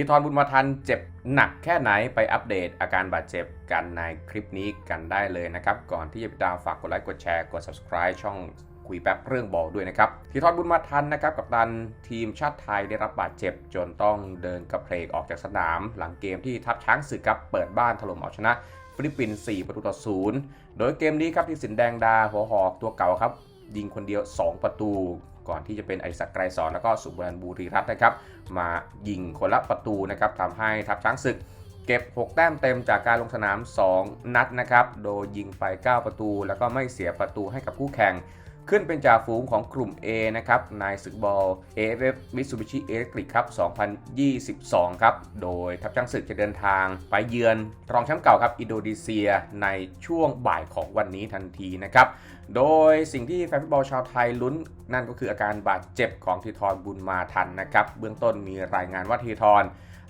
ทีทรบุญมาทันเจ็บหนักแค่ไหนไปอัปเดตอาการบาดเจ็บกันในคลิปนี้กันได้เลยนะครับ ก่อนที่จะไปตามฝากกดไลค์กดแชร์กด subscribe ช่องคุยแป๊บเรื่องบอลด้วยนะครับ ทีทรบุญมาทันนะครับกับตันทีมชาติไทยได้รับบาดเจ็บจนต้องเดินกระเพลกออกจากสนาม หลังเกมที่ทัพช้างศึกครับเปิดบ้านถล่มเอาชนะฟิลิปปินส์4ประตูต่อศูนย์โดยเกมนี้ครับที่สินแดงดาหัวหอกตัวเก่าครับ ยิงคนเดียว 2 ประตู ก่อนที่จะเป็นไอศักไกรสอนแล้วก็สุบรันบุรีรัตน์นะครับ มายิงคนละประตูนะครับทำให้ทัพช้างศึก เก็บ 6 แต้มเต็มจากการลงสนาม 2 นัดนะครับ โดยยิงไป 9 ประตู แล้วก็ไม่เสียประตูให้กับคู่แข่ง ขึ้นเป็นจ่าฝูงของกลุ่ม A นะครับในศึกบอล AFF Mitsubishi Electric ครับ 2022 ครับ โดยทัพช้างศึกจะเดินทางไปเยือนรองแชมป์เก่าครับ อินโดนีเซียในช่วงบ่ายของวันนี้ทันทีนะครับ โดยสิ่งที่แฟนฟุตบอลชาวไทยลุ้น นั่นก็คืออาการบาดเจ็บของทีทรบุญมาทันนะครับ เบื้องต้นมีรายงานว่าทีทร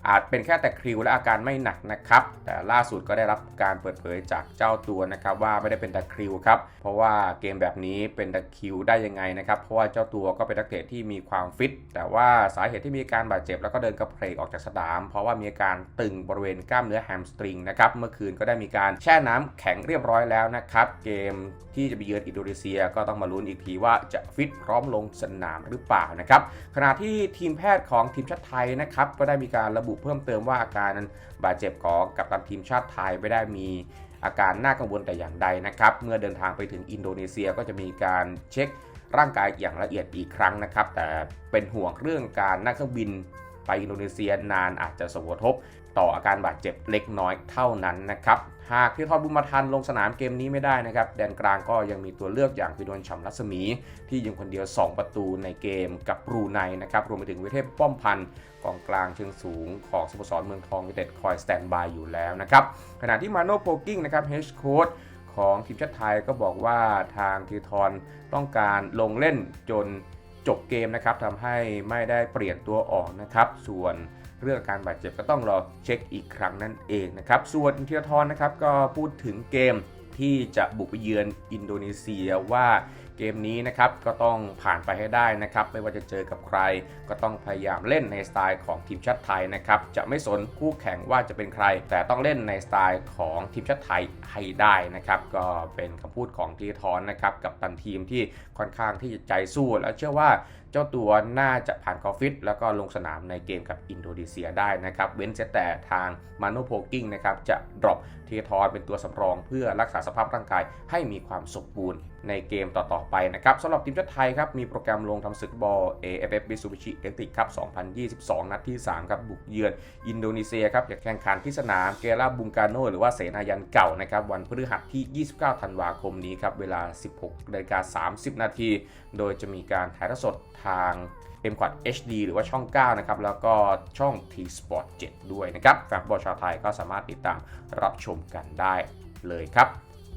อาจเป็นแค่แต่คริวและอาการไม่หนักนะครับ แต่ล่าสุดก็ได้รับการเปิดเผยจากเจ้าตัวนะครับว่าไม่ได้เป็นตะคริวครับ เพราะว่าเกมแบบนี้เป็นตะคริวได้ยังไงนะครับ เพราะว่าเจ้าตัวก็เป็นนักเตะที่มีความฟิต แต่ว่าสาเหตุที่มีการบาดเจ็บแล้วก็เดินกระเพกออกจากสนาม เพราะว่ามีอาการตึงบริเวณกล้ามเนื้อแฮมสตริงนะครับ เมื่อคืนก็ได้มีการแช่น้ำแข็งเรียบร้อยแล้วนะครับ เกมที่จะไปเยือนอินโดนีเซียก็ต้องมาลุ้นอีกทีว่าจะฟิตพร้อมลงสนามหรือเปล่านะครับ ขณะที่ทีมแพทย์ของทีมชาติไทยนะครับก็ได้มีการระบุบุเพิ่มเติมว่าอาการบาดเจ็บของกัปตันทีมชาติไทยไม่ได้มีอาการน่ากังวลแต่อย่างใดนะครับ เมื่อเดินทางไปถึงอินโดนีเซียก็จะมีการเช็คร่างกายอย่างละเอียดอีกครั้งนะครับ แต่เป็นห่วงเรื่องการนั่งเครื่องบิน ไปอินโดนีเซียนานอาจจะส่งผลกระทบต่ออาการบาดเจ็บเล็กน้อยเท่านั้นนะครับหากทีทอดบุญมาทันลงสนามเกมนี้ไม่ได้นะครับแดนกลางก็ยังมีตัวเลือกอย่างพิดลฉ่ำรัศมี ที่ยิงคนเดียว 2 ประตูในเกมกับบรูไนนะครับรวมไปถึงวิเทพป้อมพันธ์กองกลางเชิงสูงของสโมสรเมืองทองยูไนเต็ดคอยสแตนบายอยู่แล้วนะครับขณะที่มาโนโปกิ้งนะครับเฮดโค้ชของทีมชาติไทยก็บอกว่าทางทีทรต้องการลงเล่นจน จบเกมนะครับทำให้ไม่ได้เปลี่ยนตัวออกนะครับ ส่วนเรื่องการบาดเจ็บก็ต้องรอเช็คอีกครั้งนั่นเองนะครับ ส่วนเทีทรนะครับก็พูดถึงเกมที่จะบุกไปเยือนอินโดนีเซียว่า เกมนี้นะครับก็ต้องผ่านไปให้ได้นะครับไม่ว่าจะเจอกับใคร ก็ต้องพยายามเล่นในสไตล์ของทีมชาติไทยนะครับจะไม่สนคู่แข่งว่าจะเป็นใคร แต่ต้องเล่นในสไตล์ของทีมชาติไทยให้ได้นะครับก็เป็นคำพูดของทีทอนนะครับกับตันทีมที่ค่อนข้างที่จะใจสู้และเชื่อว่าเจ้าตัวน่าจะผ่านคอฟฟิตแล้วก็ลงสนามในเกมกับอินโดนีเซียได้นะครับ เว้นแต่ทางมาโนโพกิ้งนะครับจะดรอปทีทอนเป็นตัวสำรองเพื่อรักษาสภาพร่างกายให้มีความสมบูรณ์ในเกมต่อ ๆ ไปนะครับสำหรับทีมชาติไทยครับ มีโปรแกรมลงทำศึกบอล AFF Mitsubishi e l t i c ครับ 2022 นัดที่ 3 ครับ บุกเยือนอินโดนีเซียครับจะแข่งขันที่สนามเกลาบุงกาโนหรือว่าเสนายันเก่านะครับ วันพฤหัสที่ 29 ธันวาคมนี้ครับ เวลา 16นาฬิกา30 นาที โดยจะมีการถ่ายทอดสดทาง m q u a d HD หรือว่าช่อง 9 นะครับ แล้วก็ช่อง T Sport 7 ด้วยนะครับแฟนบอลชาวไทยก็สามารถติดตามรับชมกันได้เลยครับ